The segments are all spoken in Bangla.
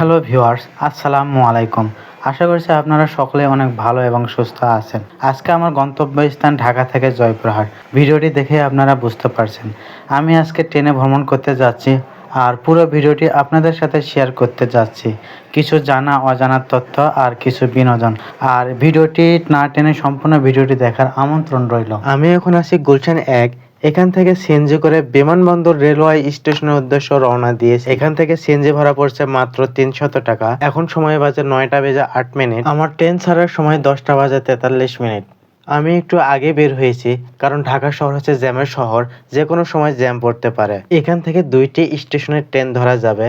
হ্যালো ভিউয়ার্স, আসসালামু আলাইকুম। আশা করছি আপনারা সকলে অনেক ভালো এবং সুস্থ আছেন। আজকে আমার গন্তব্যস্থান ঢাকা থেকে জয়পুরহাট। ভিডিওটি দেখে আপনারা বুঝতে পারছেন। আমি আজকে ট্রেনে ভ্রমণ করতে যাচ্ছি আর পুরো ভিডিওটি আপনাদের সাথে শেয়ার করতে যাচ্ছি। কিছু জানা অজানা তথ্য আর কিছু বিনোদন। আর ভিডিওটি না টেনে সম্পূর্ণ ভিডিওটি দেখার আমন্ত্রণ রইল। আমি এখন আছি গুলশান এক এখান থেকে সিএনজি করে বিমানবন্দর রেলওয়ে স্টেশনের উদ্দেশ্য রওনা দিয়েছে। এখান থেকে সিএনজি ভাড়া পড়ছে মাত্র তিনশত টাকা। এখন সময় বাজে নয়টা বেজে আট মিনিট। আমার ট্রেন ছাড়ার সময় দশটা বাজে তেতাল্লিশ মিনিট। আমি একটু আগে বের হয়েছি, কারণ ঢাকা শহর হচ্ছে জ্যামের শহর যে কোনো সময় জ্যাম পড়তে পারে। এখান থেকে দুইটি স্টেশনের ট্রেন ধরা যাবে,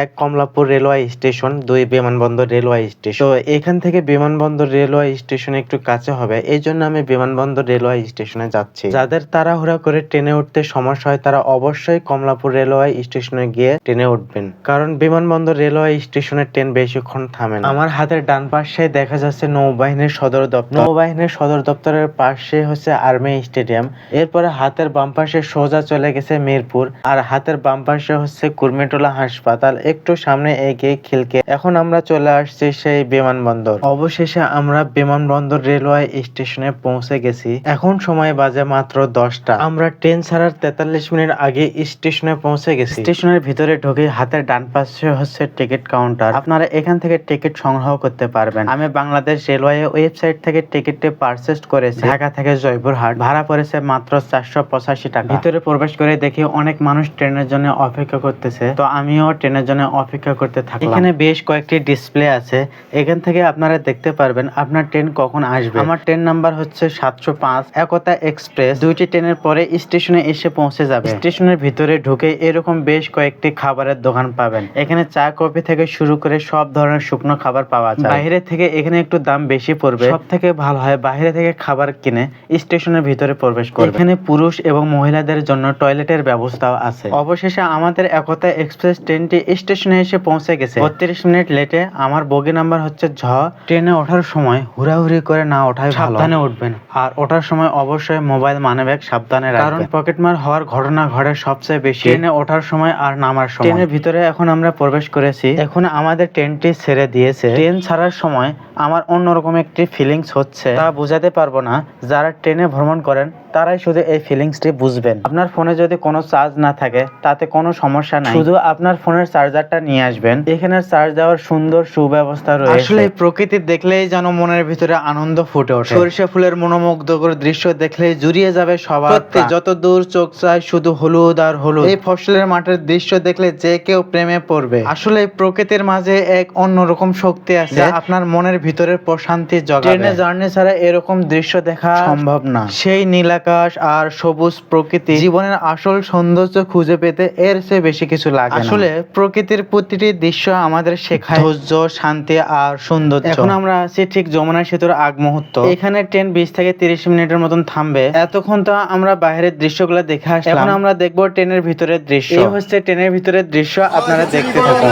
এক কমলাপুর রেলওয়ে স্টেশন, দুই বিমানবন্দর রেলওয়ে স্টেশন। তো এখান থেকে বিমানবন্দর রেলওয়ে স্টেশন একটু কাছে হবে এই জন্য আমি বিমানবন্দর রেলওয়ে স্টেশনে যাচ্ছি। যাদের তাড়াহুড়া করে ট্রেনে উঠতে সমস্যা হয়, তারা অবশ্যই কমলাপুর রেলওয়ে স্টেশনে গিয়ে ট্রেনে উঠবেন, কারণ বিমানবন্দর রেলওয়ে স্টেশনের ট্রেন বেশিক্ষণ থামে না। আমার হাতের ডান পাশে দেখা যাচ্ছে নৌবাহিনীর সদর দপ্তর। নৌবাহিনীর সদর দপ্তরের পাশে হচ্ছে আর্মি স্টেডিয়াম। এরপরে হাতের বাম পাশে সোজা চলে গেছে মিরপুর। আর হাতের বাম পাশে হচ্ছে কুর্মিটোলা হাসপাতাল। একটু সামনে এগিয়ে খিলকে। এখন আমরা চলে আসছি সেই বিমানবন্দর। অবশেষে আমরা বিমানবন্দর রেলওয়ে স্টেশনে পৌঁছে গেছি। এখন সময় বাজে মাত্র দশটা। আমরা ট্রেন ছাড়ার তেতাল্লিশ মিনিট আগে স্টেশনে পৌঁছে গেছি। স্টেশনের ভিতরে ঢুকে হাতের ডান পাশে হচ্ছে টিকিট কাউন্টার। আপনারা এখান থেকে টিকিট সংগ্রহ করতে পারবেন। আমি বাংলাদেশ রেলওয়ে ওয়েবসাইট থেকে টিকিটটি পারচেস করেছি। ঢাকা থেকে জয়পুরহাট। ভাড়া পড়েছে মাত্র চারশো পঁচাশি টাকা। ভিতরে প্রবেশ করে দেখি অনেক মানুষ ট্রেনের জন্য অপেক্ষা করতেছে। তো আমিও ট্রেনের জন্য অপেক্ষা করতে থাকি এখানে বেশ কয়েকটি ডিসপ্লে আছে। এখান থেকে আপনারা দেখতে পারবেন আপনার ট্রেন কখন আসবে। আমার ট্রেন নাম্বার হচ্ছে সাতশো পাঁচ। একতা এক্সপ্রেস। দুইটি ট্রেনের পরে স্টেশনে এসে পৌঁছে যাবে। স্টেশনের ভিতরে ঢুকে এরকম বেশ কয়েকটি খাবারের দোকান পাবেন। এখানে চা কফি থেকে শুরু করে সব ধরনের শুকনো খাবার পাওয়া যায়। বাইরে থেকে এখানে একটু দাম বেশি পড়বে। সব থেকে ভালো হয় বাইরে থেকে খাবার কিনে স্টেশনের ভিতরে প্রবেশ করবে। এখানে পুরুষ এবং মহিলাদের জন্য টয়লেটের ব্যবস্থাও আছে। অবশেষে আমাদের একতা এক্সপ্রেস ট্রেনটি স্টেশনে এসে পৌঁছে গেছে। বত্রিশ মিনিট লেটে আমার বগি নাম্বার হচ্ছে ঝ। ট্রেনে ওঠার সময় হুড়াহুড়ি করে না ওঠাই সাবধানে উঠবেন। আর ওঠার সময় অবশ্যই মোবাইল মানি ব্যাগ সাবধানে রাখবেন। কারণ পকেটমার হওয়ার ঘটনা ঘটে সবচেয়ে বেশি। ট্রেনে ওঠার সময় আর নামার সময়। ট্রেনের ভিতরে এখন আমরা প্রবেশ করেছি। এখন আমাদের ট্রেনটি ছেড়ে দিয়েছে। ট্রেন ছাড়ার সময় আমার অন্যরকম একটি ফিলিংস হচ্ছে। তা বোঝাতে পারব না যারা ট্রেনে ভ্রমণ করেন তারাই শুধু এই ফিলিংসটি বুঝবেন। আপনার ফোনে যদি কোনো চার্জ না থাকে তাতে কোনো সমস্যা নাই। শুধু আপনার ফোনের চার্জারটা নিয়ে আসবেন। এখানে চার্জ দেওয়ার সুন্দর সুব্যবস্থা রয়েছে। আসলে প্রকৃতি দেখলেই যেন মনের ভিতরে আনন্দ ফুটে ওঠে। সরিষা ফুলের মনোমুগ্ধকর দৃশ্য দেখলেই জুড়িয়ে যাবে সবার যত দূর চোখ চায় শুধু হলুদ আর হলুদ। এই ফসলের মাঠের দৃশ্য দেখলে যে কেউ প্রেমে পড়বে। আসলে প্রকৃতির মাঝে এক অন্যরকম শক্তি আছে আপনার মনের ভিতরে প্রশান্তি জগাবে। ট্রেনে জার্নি ছাড়া এরকম দৃশ্য দেখা সম্ভব না। সেই নীল আকাশ আর সবুজ প্রকৃতি জীবনের আসল সৌন্দর্য খুঁজে পেতে এর চেয়ে বেশি কিছু লাগে আসলে প্রকৃতির প্রতিটি দৃশ্য আমাদের শেখায় ধৈর্য শান্তি আর সৌন্দর্য এখন আমরা আছি ঠিক যমুনা সেতুর আগ মুহূর্ত এখানে ট্রেন বিশ থেকে তিরিশ মিনিটের মতন থামবে এতক্ষণ তো আমরা বাইরের দৃশ্যগুলো দেখে আসলাম এখন আমরা দেখব ট্রেনের ভিতরের দৃশ্য এই হচ্ছে ট্রেনের ভিতরের দৃশ্য আপনারা দেখতে থাকুন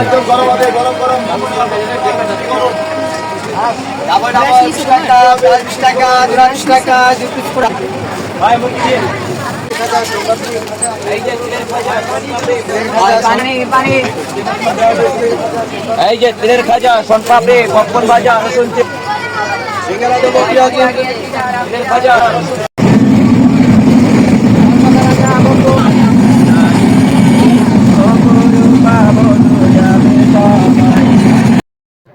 টাকা টাকা টাকা এই যে তেলের খাজা সোনপাপড়ি পপকর্ন ভাজা রসুন তেল সিঙ্গারা দেবো পেঁয়াজি তিলের খাজা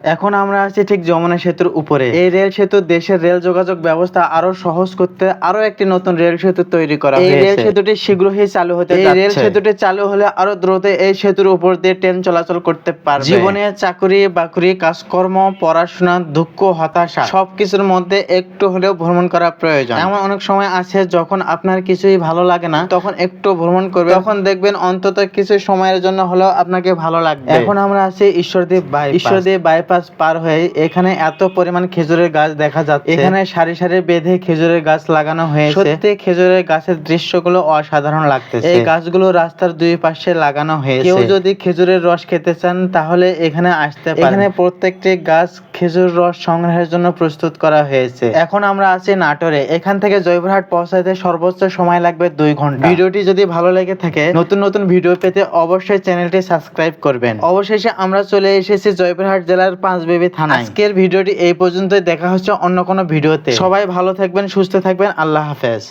এখন আমরা আছি ঠিক যমুনা সেতুর উপরে। এই রেল সেতু দেশের রেল যোগাযোগ ব্যবস্থা আরও সহজ করতে আরও একটি নতুন রেল সেতু তৈরি করা হয়েছে এই রেল সেতুটি শীঘ্রই চালু হতে যাচ্ছে এই রেল সেতুটি চালু হলে আরও দ্রুত এই সেতুর উপর দিয়ে ট্রেন চলাচল করতে পারবে। জীবনে চাকরি বাকরি কাজকর্ম পড়াশোনা দুঃখ হতাশা সবকিছুর মধ্যে একটু হলেও ভ্রমণ করা প্রয়োজন। এমন অনেক সময় আছে যখন আপনার কিছুই ভালো লাগে না তখন একটু ভ্রমণ করবে তখন দেখবেন অন্তত কিছু সময়ের জন্য হলেও আপনাকে ভালো লাগবে। এখন আমরা আছি ঈশ্বরদীপ বাইপাস। ঈশ্বরদীপ বাইপাস পার হয়ে এখানে এত পরিমাণ খেজুরের গাছ দেখা যাচ্ছে। এখানে সারি সারি বেঁধে খেজুরের গাছ লাগানো হয়েছে। সত্যি খেজুরের গাছের দৃশ্যগুলো অসাধারণ লাগতেছে। এই গাছগুলো রাস্তার দুই পাশে লাগানো হয়েছে। কেউ যদি খেজুরের রস খেতে চান তাহলে এখানে আসতে পারেন। এখানে প্রত্যেকটি গাছ খেজুর রস সংগ্রহের জন্য প্রস্তুত করা হয়েছে। এখন আমরা আছি নাটোরে। এখান থেকে জয়পুরহাট পৌঁছাতে সর্বোচ্চ সময় লাগবে দুই ঘণ্টা। ভিডিওটি যদি ভালো লেগে থাকে নতুন নতুন ভিডিও পেতে অবশ্যই চ্যানেলটি সাবস্ক্রাইব করবেন। অবশেষে আমরা চলে এসেছি জয়পুরহাট জেলার পাঁচবিবি থানা আজকের ভিডিওটি এই পর্যন্তই। দেখা হচ্ছে অন্য কোনো ভিডিওতে। সবাই ভালো থাকবেন সুস্থ থাকবেন। আল্লাহ হাফেজ।